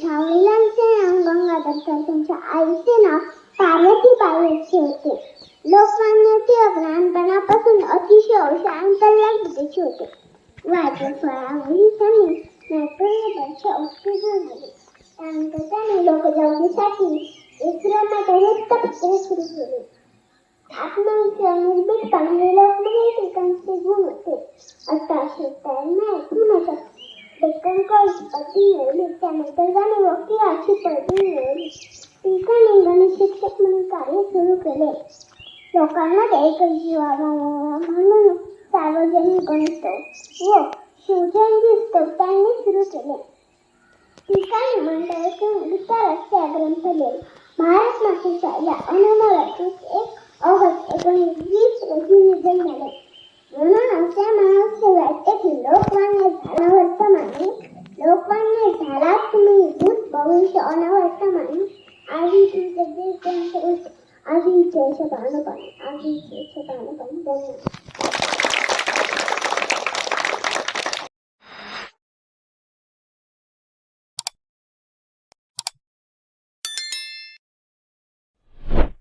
त्यांच्या वडिलांचे नाव गंगाधर तर त्यांच्या आईचे नाव पार्वतीबाई असे होते. लोकमान्य टिळक लहानपणापासून अतिशय शांतला बुद्धीचे होते. वयाच्या सोळावरी त्यांनी नैपुण्यपरीक्षा उत्तीर्ण झाले त्यानंतर त्यांनी लोकजागृतीसाठी इस्रोमध्ये वृत्तपत्रे सुरू केली. आत्मविश्वास निर्भीडपणे लोकमान्य टिळकांचे गुण होते. अठराशे त्र्याण्णव पदवी मिळवली त्यानंतर त्यांनी वकिलाची पदवी मिळवली टिळकांनी शिक्षक म्हणून कार्य सुरू केले लोकांमध्ये एक जीवावा म्हणून सार्वजनिक गणित व शिवजयंती उत्सव त्यांनी सुरू केले टिळकांनी मंडळाचे गीतारस या ग्रंथ लिहिले महाराज मातेच्या या अनमोल cho bạn nó bệnh, ăn đi chỉ cho bạn nó bệnh đơn nặng.